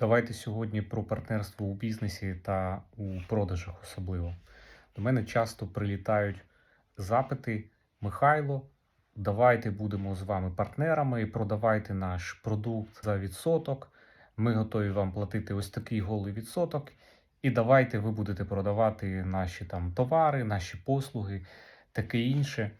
Давайте сьогодні про партнерство у бізнесі та у продажах особливо. До мене часто прилітають запити: Михайло, давайте будемо з вами партнерами, продавайте наш продукт за відсоток. Ми готові вам платити ось такий голий відсоток. І давайте ви будете продавати наші там товари, наші послуги, таке інше.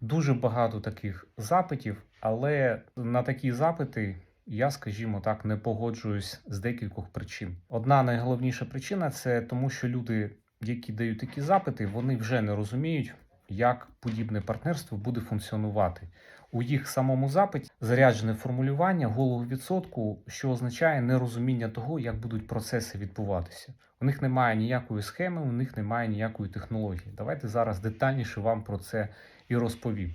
Дуже багато таких запитів, але на такі запити я, скажімо так, не погоджуюсь з декількох причин. Одна найголовніша причина це тому, що люди, які дають такі запити, вони вже не розуміють, як подібне партнерство буде функціонувати. У їх самому запиті заряджене формулювання голого відсотку, що означає нерозуміння того, як будуть процеси відбуватися. У них немає ніякої схеми, у них немає ніякої технології. Давайте зараз детальніше вам про це і розповім.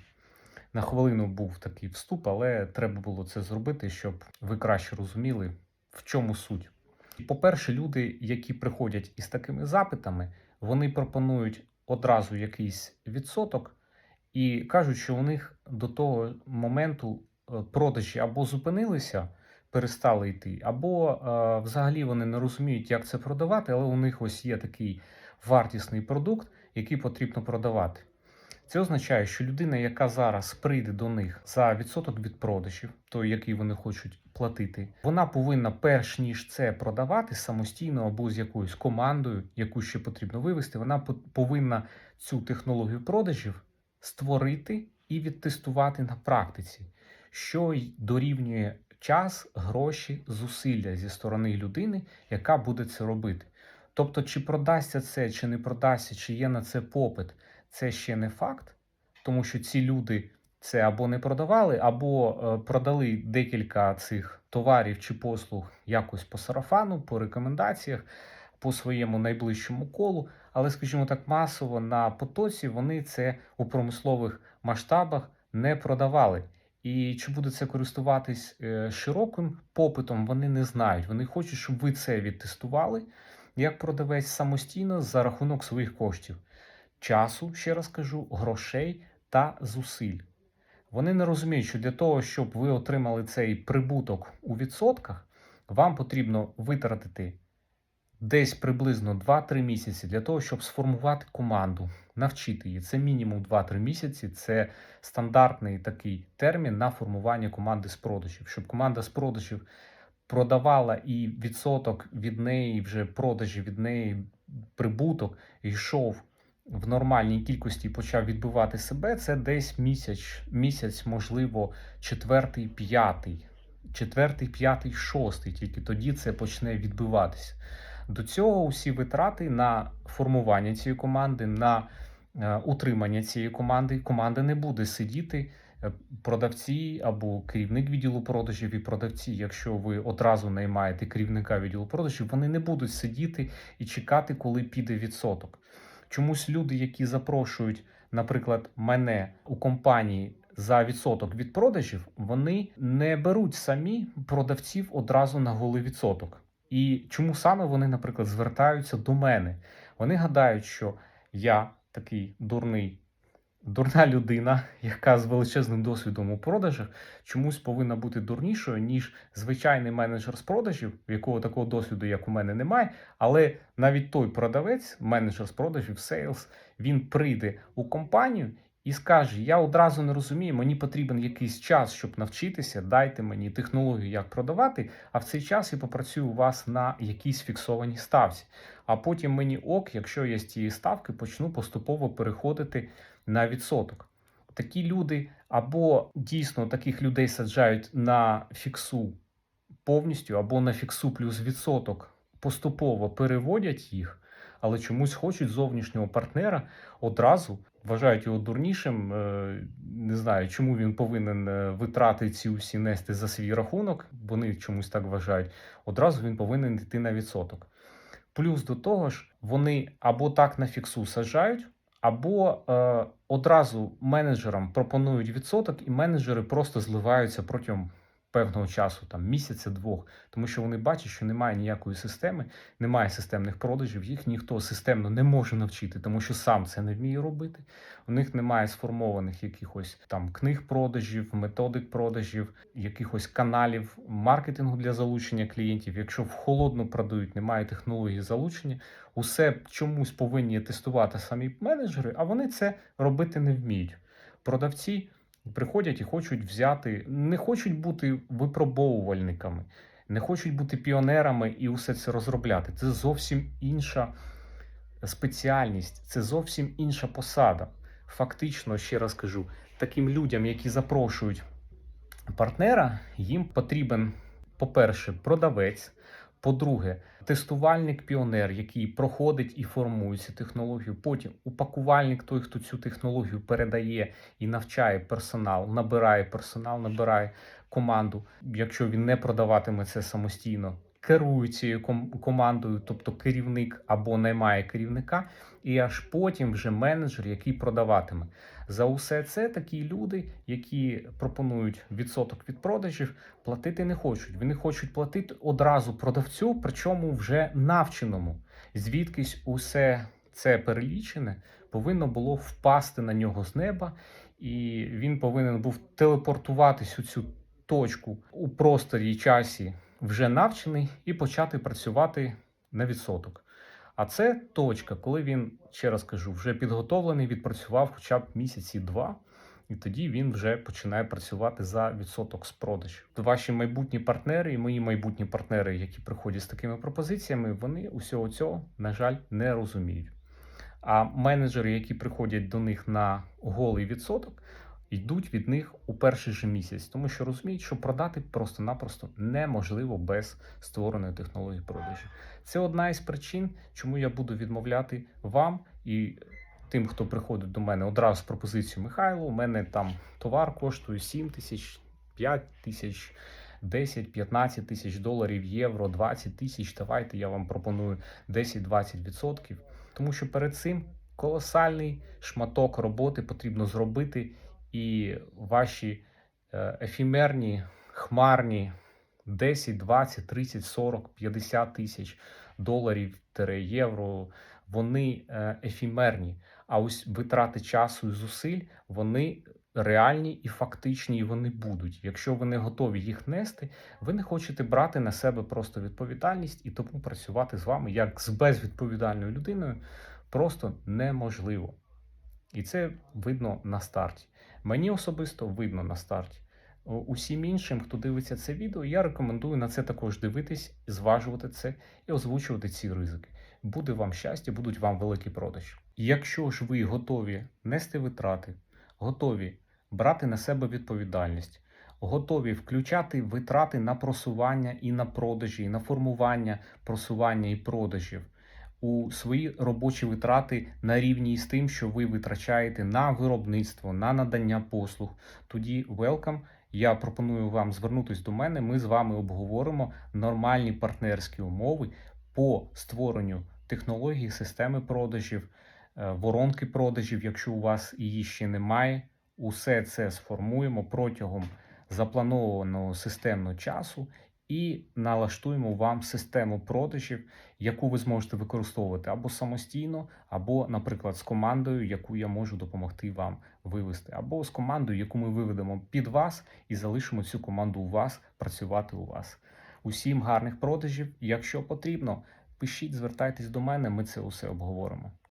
На хвилину був такий вступ, але треба було це зробити, щоб ви краще розуміли, в чому суть. По-перше, люди, які приходять із такими запитами, вони пропонують одразу якийсь відсоток і кажуть, що у них до того моменту е, продажі або зупинилися, перестали йти, або е, взагалі вони не розуміють, як це продавати, але у них ось є такий вартісний продукт, який потрібно продавати. Це означає, що людина, яка зараз прийде до них за відсоток від продажів, той, який вони хочуть платити, вона повинна, перш ніж це продавати самостійно або з якоюсь командою, яку ще потрібно вивести, вона повинна цю технологію продажів створити і відтестувати на практиці, що й дорівнює час, гроші, зусилля зі сторони людини, яка буде це робити. Тобто, чи продасться це, чи не продасться, чи є на це попит, це ще не факт, тому що ці люди це або не продавали, або е, продали декілька цих товарів чи послуг якось по сарафану, по рекомендаціях, по своєму найближчому колу. Але, скажімо так, масово на потоці вони це у промислових масштабах не продавали. І чи буде це користуватись е, широким попитом, вони не знають. Вони хочуть, щоб ви це відтестували як продавець самостійно за рахунок своїх коштів часу, ще раз кажу, грошей та зусиль. Вони не розуміють, що для того, щоб ви отримали цей прибуток у відсотках, вам потрібно витратити десь приблизно 2-3 місяці для того, щоб сформувати команду, навчити її. Це мінімум 2-3 місяці. Це стандартний такий термін на формування команди з продажів, щоб команда з продажів продавала і відсоток від неї, вже продажі від неї, прибуток йшов в нормальній кількості почав відбивати себе, це десь місяць, місяць, можливо, четвертий, п'ятий, четвертий, п'ятий, шостий. Тільки тоді це почне відбиватися. До цього усі витрати на формування цієї команди, на е, утримання цієї команди. Команда не буде сидіти. е, Продавці або керівник відділу продажів і продавці, якщо ви одразу наймаєте керівника відділу продажів, вони не будуть сидіти і чекати, коли піде відсоток. Чомусь люди, які запрошують, наприклад, мене у компанії за відсоток від продажів, вони не беруть самі продавців одразу на голий відсоток. І чому саме вони, наприклад, звертаються до мене? Вони гадають, що я такий дурний, дурна людина, яка з величезним досвідом у продажах, чомусь повинна бути дурнішою, ніж звичайний менеджер з продажів, в якого такого досвіду, як у мене, немає. Але навіть той продавець, менеджер з продажів, сейлс, він прийде у компанію. І скаже: я одразу не розумію, мені потрібен якийсь час, щоб навчитися. Дайте мені технологію, як продавати. А в цей час я попрацюю у вас на якійсь фіксованій ставці. А потім мені ок, якщо я з цієї ставки почну поступово переходити на відсоток. Такі люди або дійсно таких людей саджають на фіксу повністю, або на фіксу плюс відсоток, поступово переводять їх, але чомусь хочуть зовнішнього партнера одразу вважають його дурнішим. е, Не знаю, чому він повинен е, витрати ці усі нести за свій рахунок. Вони чомусь так вважають. Одразу він повинен йти на відсоток. Плюс до того ж, вони або так на фіксу саджають, або е, одразу менеджерам пропонують відсоток, і менеджери просто зливаються протягом певного часу, там місяця-двох, тому що вони бачать, що немає ніякої системи, немає системних продажів, їх ніхто системно не може навчити, тому що сам це не вміє робити. У них немає сформованих якихось там книг продажів, методик продажів, якихось каналів маркетингу для залучення клієнтів. Якщо в холодну продають, немає технології залучення, усе чомусь повинні тестувати самі менеджери, а вони це робити не вміють. Продавці приходять і хочуть взяти, не хочуть бути випробовувальниками, не хочуть бути піонерами і усе це розробляти. Це зовсім інша спеціальність, це зовсім інша посада. Фактично, ще раз кажу, таким людям, які запрошують партнера, їм потрібен, по-перше, продавець. По-друге, тестувальник-піонер, який проходить і формує цю технологію. Потім упакувальник, той, хто цю технологію передає і навчає персонал, набирає персонал, набирає команду. Якщо він не продаватиме це самостійно, керує цією командою, тобто керівник або наймає керівника, і аж потім вже менеджер, який продаватиме. За усе це такі люди, які пропонують відсоток від продажів, платити не хочуть. Вони хочуть платити одразу продавцю, причому вже навченому. Звідкись усе це перелічене повинно було впасти на нього з неба, і він повинен був телепортуватись у цю точку у просторі часі, вже навчений, і почати працювати на відсоток. А це точка, коли він, ще раз кажу, вже підготовлений, відпрацював хоча б місяці два, і тоді він вже починає працювати за відсоток з продажів. Ваші майбутні партнери і мої майбутні партнери, які приходять з такими пропозиціями, вони усього цього, на жаль, не розуміють. А менеджери, які приходять до них на голий відсоток, йдуть від них у перший же місяць, тому що розуміють, що продати просто-напросто неможливо без створеної технології продажів. Це одна із причин, чому я буду відмовляти вам і тим, хто приходить до мене одразу з пропозицією Михайло. У мене там товар коштує 7 тисяч, 5 тисяч. 10-15 тисяч доларів, євро, 20 тисяч. Давайте я вам пропоную 10-20%. Тому що перед цим колосальний шматок роботи потрібно зробити, і ваші е, ефімерні, хмарні 10, 20, 30, 40, 50 тисяч доларів євро, вони е, ефімерні. А ось витрати часу і зусиль вони реальні і фактичні, і вони будуть. Якщо ви не готові їх нести, ви не хочете брати на себе просто відповідальність і тому працювати з вами як з безвідповідальною людиною просто неможливо. І це видно на старті. Мені особисто видно на старті. Усім іншим, хто дивиться це відео, я рекомендую на це також дивитись, зважувати це і озвучувати ці ризики. Буде вам щастя, будуть вам великі продажі. Якщо ж ви готові нести витрати, готові брати на себе відповідальність, готові включати витрати на просування і на продажі, і на формування просування і продажів у свої робочі витрати на рівні з тим, що ви витрачаєте на виробництво, на надання послуг, тоді welcome. Я пропоную вам звернутися до мене. Ми з вами обговоримо нормальні партнерські умови по створенню технології, системи продажів, е, воронки продажів, якщо у вас її ще немає. Усе це сформуємо протягом запланованого системного часу і налаштуємо вам систему продажів, яку ви зможете використовувати або самостійно, або, наприклад, з командою, яку я можу допомогти вам вивести, або з командою, яку ми виведемо під вас і залишимо цю команду у вас працювати у вас. Усім гарних продажів. Якщо потрібно, пишіть, звертайтесь до мене, ми це усе обговоримо.